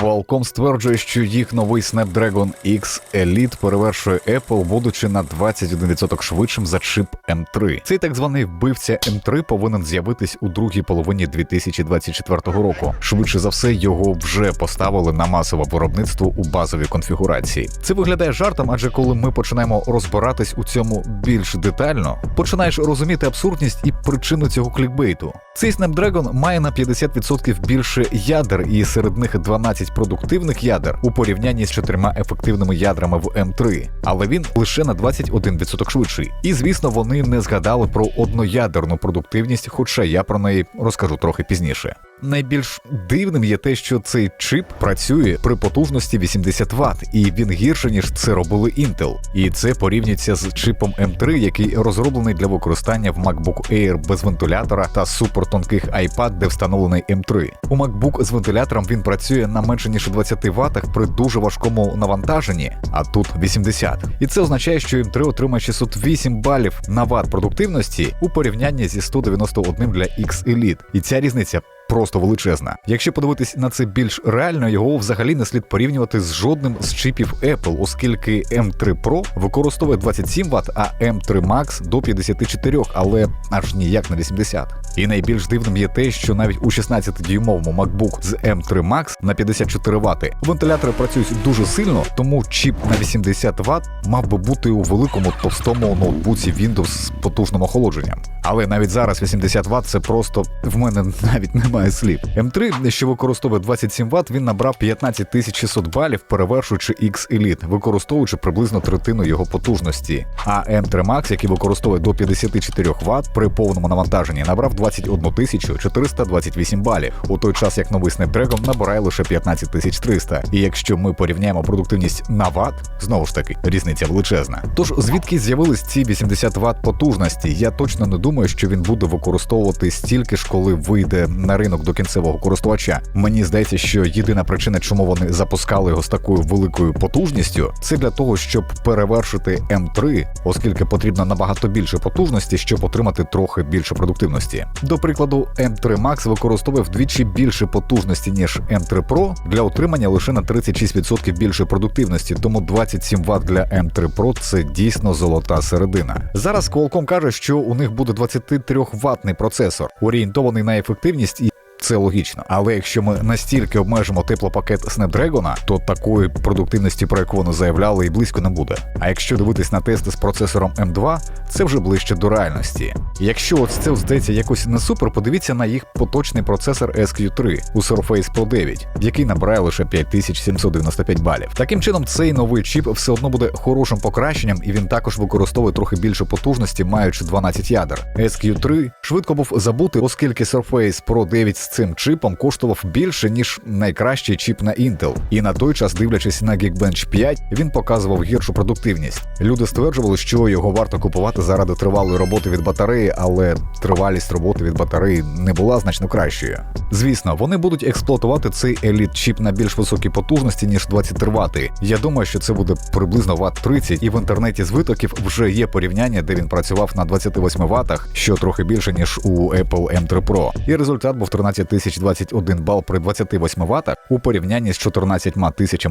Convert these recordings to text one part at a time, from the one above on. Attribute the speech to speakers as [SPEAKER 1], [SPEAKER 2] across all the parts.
[SPEAKER 1] Qualcomm стверджує, що їх новий Snapdragon X Elite перевершує Apple, будучи на 21% швидшим за чип M3. Цей так званий вбивця M3 повинен з'явитись у другій половині 2024 року. Швидше за все, його вже поставили на масове виробництво у базовій конфігурації. Це виглядає жартом, адже коли ми починаємо розбиратись у цьому більш детально, починаєш розуміти абсурдність і причину цього клікбейту. Цей Snapdragon має на 50% більше ядер, і серед них 12 продуктивних ядер у порівнянні з чотирма ефективними ядрами в М3, але він лише на 21% швидший. І звісно, вони не згадали про одноядерну продуктивність, хоча я про неї розкажу трохи пізніше. Найбільш дивним є те, що цей чип працює при потужності 80 Вт, і він гірше ніж це робили Intel. І це порівнюється з чипом M3, який розроблений для використання в MacBook Air без вентилятора та супертонких iPad, де встановлений M3. У MacBook з вентилятором він працює на менше ніж 20 Вт при дуже важкому навантаженні, а тут 80. І це означає, що M3 отримає 608 балів на Вт продуктивності у порівнянні зі 191 для X Elite. І ця різниця просто величезна. Якщо подивитись на це більш реально, його взагалі не слід порівнювати з жодним з чипів Apple, оскільки M3 Pro використовує 27 Вт, а M3 Max до 54, але аж ніяк на 80. І найбільш дивним є те, що навіть у 16-дюймовому MacBook з M3 Max на 54 Вт вентилятори працюють дуже сильно, тому чіп на 80 Вт мав би бути у великому товстому ноутбуці Windows з потужним охолодженням. Але навіть зараз 80 Вт це просто в мене навіть немає слів. М3, що використовує 27 Вт, він набрав 15600 балів, перевершуючи X Elite, використовуючи приблизно третину його потужності. А М3 Max, який використовує до 54 Вт при повному навантаженні, набрав 21428 балів, у той час як новий Snapdragon набирає лише 15300. І якщо ми порівняємо продуктивність на Вт, знову ж таки, різниця величезна. Тож звідки з'явились ці 80 Вт потужності? Я точно не думаю, що він буде використовувати стільки ж, коли вийде на ринок до кінцевого користувача. Мені здається, що єдина причина, чому вони запускали його з такою великою потужністю, це для того, щоб перевершити М3, оскільки потрібно набагато більше потужності, щоб отримати трохи більше продуктивності. До прикладу, M3 Max використовує вдвічі більше потужності ніж M3 Pro для отримання лише на 36% більше продуктивності, тому 27 Вт для M3 Pro – це дійсно золота середина. Зараз Qualcomm каже, що у них буде 23 ватний процесор, орієнтований на ефективність і. Це логічно, але якщо ми настільки обмежимо теплопакет Snapdragon, то такої продуктивності, про яку вони заявляли, і близько не буде. А якщо дивитись на тести з процесором M2, це вже ближче до реальності. Якщо ось це здається якось не супер, подивіться на їх поточний процесор SQ3 у Surface Pro 9, який набирає лише 5795 балів. Таким чином, цей новий чіп все одно буде хорошим покращенням, і він також використовує трохи більше потужності, маючи 12 ядер. SQ3 швидко був забути, оскільки Surface Pro 9 з цим чипом коштував більше ніж найкращий чіп на Intel. І на той час, дивлячись на Geekbench 5, він показував гіршу продуктивність. Люди стверджували, що його варто купувати заради тривалої роботи від батареї, але тривалість роботи від батареї не була значно кращою. Звісно, вони будуть експлуатувати цей еліт чіп на більш високій потужності ніж 23 Вт. Я думаю, що це буде приблизно Вт 30, і в інтернеті з витоків вже є порівняння, де він працював на 28 Вт, що трохи більше ніж у Apple M3 Pro. І результат був 13 021 бал при 28 Вт у порівнянні з 14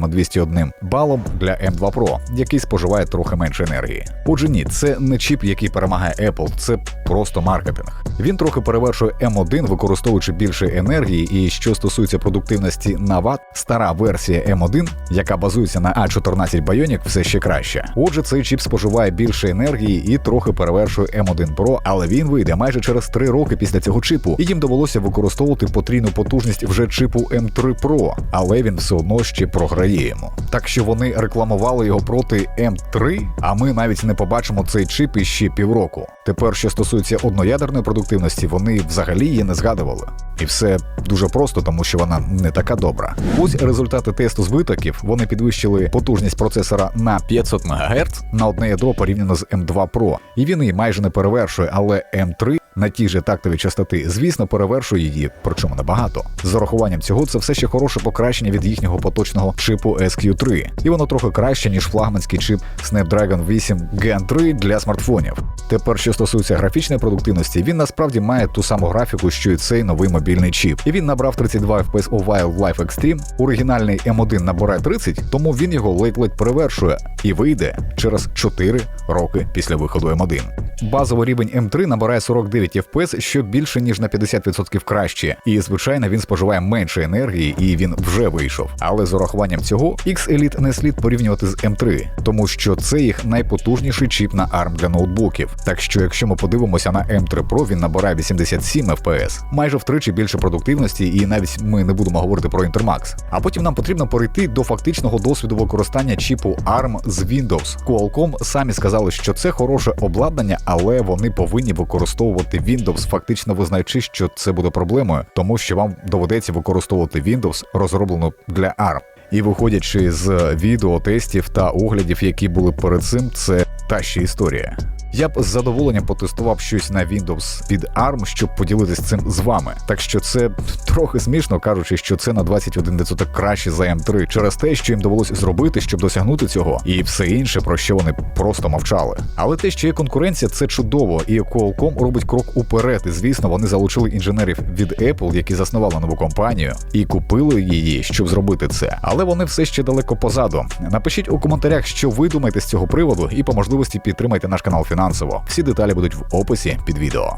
[SPEAKER 1] 201 балом для M2 Pro, який споживає трохи менше енергії. Отже, ні, це не чіп, який перемагає Apple, це просто маркетинг. Він трохи перевершує M1, використовуючи більше енергії. І що стосується продуктивності на Вт, стара версія M1, яка базується на A14 Bionic, все ще краще. Отже, цей чіп споживає більше енергії і трохи перевершує M1 Pro, але він вийде майже через 3 роки після цього чипу, і їм довелося використовувати потрійну потужність вже чипу M3 Pro, але він все одно ще програє йому. Так що вони рекламували його проти M3, а ми навіть не побачимо цей чип іще півроку. Тепер, що стосується одноядерної продуктивності, вони взагалі її не згадували. І все дуже просто, тому що вона не така добра. Ось результати тесту з витоків. Вони підвищили потужність процесора на 500 МГц на одне ядро порівняно з M2 Pro. І він її майже не перевершує, але M3 на тій же тактовій частоти, звісно, перевершує її, причому небагато. З урахуванням цього це все ще хороше покращення від їхнього поточного чипу SQ3, і воно трохи краще ніж флагманський чип Snapdragon 8 Gen 3 для смартфонів. Тепер, що стосується графічної продуктивності, він насправді має ту саму графіку, що і цей новий мобільний чіп. І він набрав 32 FPS у Wildlife Extreme. Оригінальний M1 набирає 30, тому він його ледь-ледь перевершує і вийде через 4 роки після виходу M1. Базовий рівень M3 набирає 49 FPS, що більше ніж на 50% краще. І звичайно, він споживає менше енергії, і він вже вийшов. Але з урахуванням цього X-Elite не слід порівнювати з M3, тому що це їх найпотужніший чіп на ARM для ноутбуків. Так що, якщо ми подивимося на M3 Pro, він набирає 87 FPS, майже втричі більше продуктивності, і навіть ми не будемо говорити про Intermax. А потім нам потрібно перейти до фактичного досвіду використання чіпу ARM з Windows. Qualcomm самі сказали, що це хороше обладнання, але вони повинні використовувати Windows, фактично визнаючи, що це буде проблемою, тому що вам доведеться використовувати Windows, розроблену для ARM. І виходячи з відео, тестів та оглядів, які були перед цим, це та ще історія. Я б з задоволенням потестував щось на Windows під ARM, щоб поділитися цим з вами. Так що це трохи смішно, кажучи, що це на 21% краще за M3 через те, що їм довелося зробити, щоб досягнути цього, і все інше, про що вони просто мовчали. Але те, що є конкуренція, це чудово, і Qualcomm робить крок уперед. І звісно, вони залучили інженерів від Apple, які заснували нову компанію, і купили її, щоб зробити це. Але вони все ще далеко позаду. Напишіть у коментарях, що ви думаєте з цього приводу, і по можливості підтримайте наш канал фінансово. Всі деталі будуть в описі під відео.